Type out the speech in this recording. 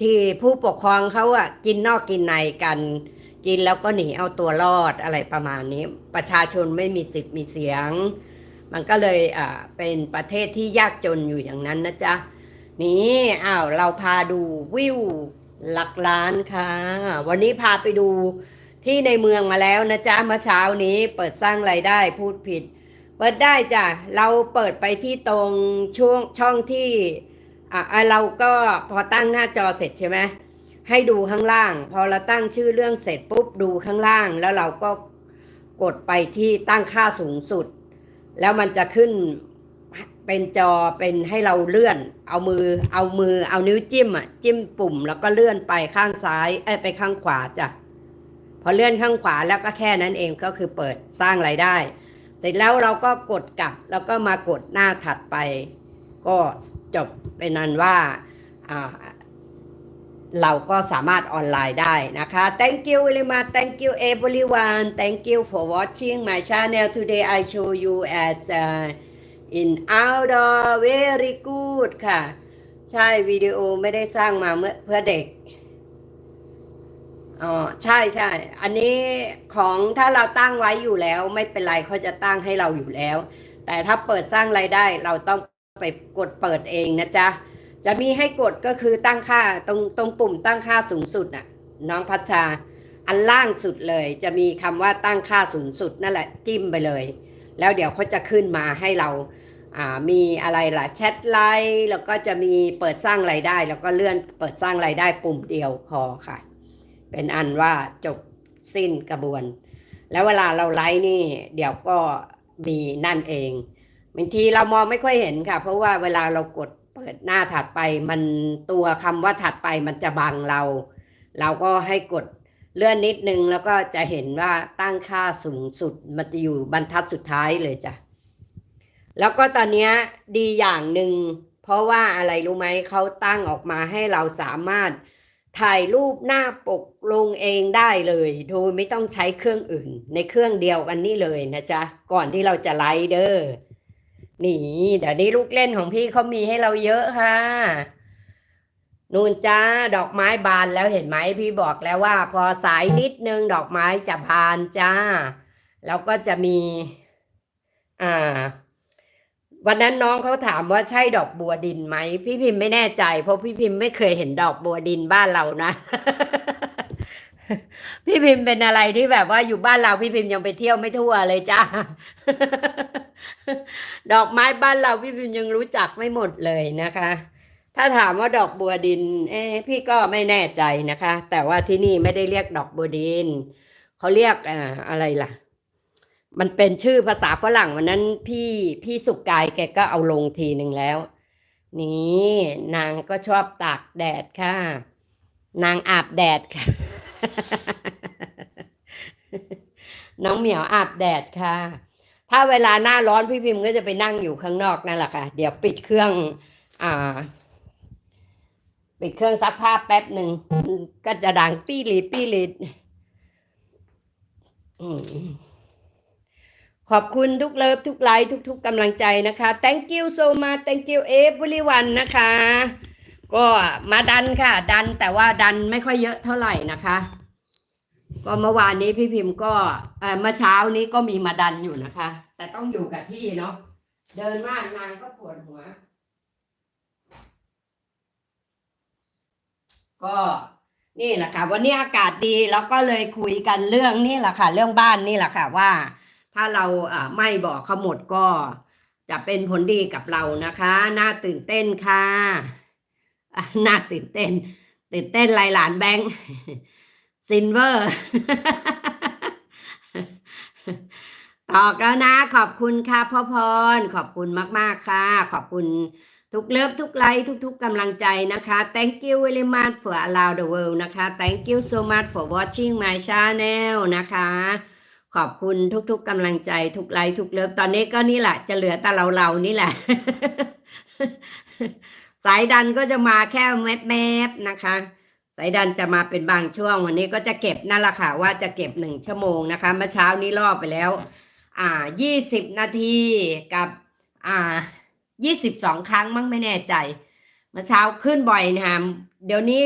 ที่ผู้ปกครองเขาอะกินนอกกินในกัน กินแล้วก็หนีเอาตัวรอดอะไรประมาณนี้ ประชาชนไม่มีสิทธิ์มีเสียง มันก็เลยอ่าเป็นประเทศที่ยากจนอยู่อย่างนั้นนะจ๊ะนี่อ้าวเราพาดูวิวหลักล้านค่ะ วันนี้พาไปดูที่ในเมืองมาแล้วนะจ๊ะเมื่อเช้านี้เปิดสร้างไรายได้พูดผิด เปิดได้จ้ะเราเปิดไปที่ตรงช่วงช่องที่ อะเราก็พอตั้งหน้าจอเสร็จใช่ไหมให้ดูข้างล่าง พอเราตั้งชื่อเรื่องเสร็จปุ๊บดูข้างล่าง แล้วเราก็กดไปที่ตั้งค่าสูงสุด แล้วมันจะขึ้นเป็นจอเป็นให้เราเลื่อน เอามือเอามือเอานิ้วจิ้มอะจิ้มปุ่ม แล้วก็เลื่อนไปข้างซ้ายเอ้ไปข้างขวาจ้ะพอเลื่อนข้างขวาแล้วก็แค่นั้นเองก็คือเปิดสร้างรายได้ เสร็จแล้วเราก็กดกลับแล้วก็มากดหน้าถัดไป ก็จบเป็นนั้นว่าเราก็สามารถออนไลน์ได้นะคะ thank you very much thank you everyone thank you for watching my channel today I show you at uh, in outdoor very good ค่ะ ใช่วิดีโอไม่ได้สร้างมาเมื่อเพื่อเด็กอ๋อใช่ใช่ อันนี้ของถ้าเราตั้งไว้อยู่แล้ว ไม่เป็นไรเขาจะตั้งให้เราอยู่แล้ว แต่ถ้าเปิดสร้างรายได้เราต้อง ไปกดเปิดเองนะจ๊ะ จะมีให้กดก็คือตั้งค่าตรงตรงปุ่มตั้งค่าสูงสุดน่ะ น้องพัชชา อันล่างสุดเลย จะมีคำว่าตั้งค่าสูงสุดนั่นแหละจิ้มไปเลย แล้วเดี๋ยวเขาจะขึ้นมาให้เราอ่ามีอะไรล่ะแชทไลน์แล้วก็จะมีเปิดสร้างรายได้ แล้วก็เลื่อนเปิดสร้างรายได้ปุ่มเดียวพอค่ะ เป็นอันว่าจบสิ้นกระบวน แล้วเวลาเราไลฟ์นี่ เดี๋ยวก็มีนั่นเอง บางทีเรามองไม่ค่อยเห็นค่ะ เพราะว่าเวลาเรากดเปิดหน้าถัดไปมันตัวคำว่าถัดไปมันจะบังเรา เราก็ให้กดเลื่อนนิดนึงแล้วก็จะเห็นว่าตั้งค่าสูงสุดมันจะอยู่บรรทัดสุดท้ายเลยจ้ะ แล้วก็ตอนนี้ดีอย่างหนึ่งเพราะว่าอะไรรู้ไหมเขาตั้งออกมาให้เราสามารถถ่ายรูปหน้าปกลงเองได้เลยโดยไม่ต้องใช้เครื่องอื่น ในเครื่องเดียวกันนี่เลยนะจ๊ะ ก่อนที่เราจะไลฟ์เด้อ นี่เดี๋ยวนี้ลูกเล่นของพี่เขามีให้เราเยอะค่ะ นูนจ้าดอกไม้บานแล้วเห็นไหมพี่บอกแล้วว่า พอสายนิดนึงดอกไม้จะบานจ้า แล้วก็จะมี อ่า วันนั้นน้องเขาถามว่าใช่ดอกบัวดินไหม พี่พิมพ์ไม่แน่ใจ เพราะพี่พิมพ์ไม่เคยเห็นดอกบัวดินบ้านเรานะ พี่พิมพ์เป็นอะไรที่แบบว่าอยู่บ้านเราพี่พิมพ์ยังไปเที่ยวไม่ทั่วเลยจ้า ดอกไม้บ้านเราพี่พิมพ์ยังรู้จักไม่หมดเลยนะคะ ถ้าถามว่าดอกบัวดิน เอ๊พี่ก็ไม่แน่ใจนะคะ แต่ว่าที่นี่ไม่ได้เรียกดอกบัวดินเขาเรียกอ่าอะไรล่ะ มันเป็นชื่อภาษาฝรั่งวันนั้นพี่พี่สุกกายแกก็เอาลงทีหนึ่งแล้ว นี่นางก็ชอบตากแดดค่ะ นางอาบแดดค่ะ น้องเหมียวอาบแดดค่ะ ถ้าเวลาหน้าร้อนพี่พิมพ์ก็จะไปนั่งอยู่ข้างนอกนั่นแหละค่ะ เดี๋ยวปิดเครื่อง อ่า ปิดเครื่องซักผ้าแป๊บหนึ่ง ก็จะดังปี้ลีปี้ลีดขอบคุณทุกเลิฟทุกไลค์ทุกๆกำลังใจนะคะ thank you so much thank you everyone นะคะ ก็มาดันค่ะ ดันแต่ว่าดันไม่ค่อยเยอะเท่าไหร่นะคะ ก็เมื่อวานนี้พี่พิมพ์ก็เอ่อเมื่อเช้านี้ก็มีมาดันอยู่นะคะ แต่ต้องอยู่กับที่เนาะเดินมากนางก็ปวดหัว ก็นี่แหละค่ะ วันนี้อากาศดีแล้วก็เลยคุยกันเรื่องนี่แหละค่ะ เรื่องบ้านนี่แหละค่ะว่า ถ้าเราไม่บอกเขาหมดก็จะเป็นผลดีกับเรานะคะ น่าตื่นเต้นค่ะ น่าตื่นเต้น ตื่นเต้นลายหลานแบงค์ซินเวอร์ต่อแล้วนะ ขอบคุณค่ะพ่อพร ขอบคุณมาก ๆ ค่ะ ขอบคุณทุกเลิฟทุกไลค์ทุก ๆกำลังใจนะคะ thank you very much for allow the world นะคะ thank you so much for watching my channel นะคะ ขอบคุณทุก ๆกำลังใจทุกไลค์ทุกเลิฟตอนนี้ก็นี่แหละ จะเหลือแต่เราเราๆนี่แหละ สายดันก็จะมาแค่แมบแมบๆนะคะ สายดันจะมาเป็นบางช่วงวันนี้ก็จะเก็บนั่นแหละค่ะว่าจะเก็บหนึ่งชั่วโมงนะคะ เมื่อเช้านี้รอบไปแล้ว อ่ายี่สิบนาทีกับอ่ายี่สิบสองครั้งมั้งไม่แน่ใจ เมื่อเช้าขึ้นบ่อยนะคะเดี๋ยวนี้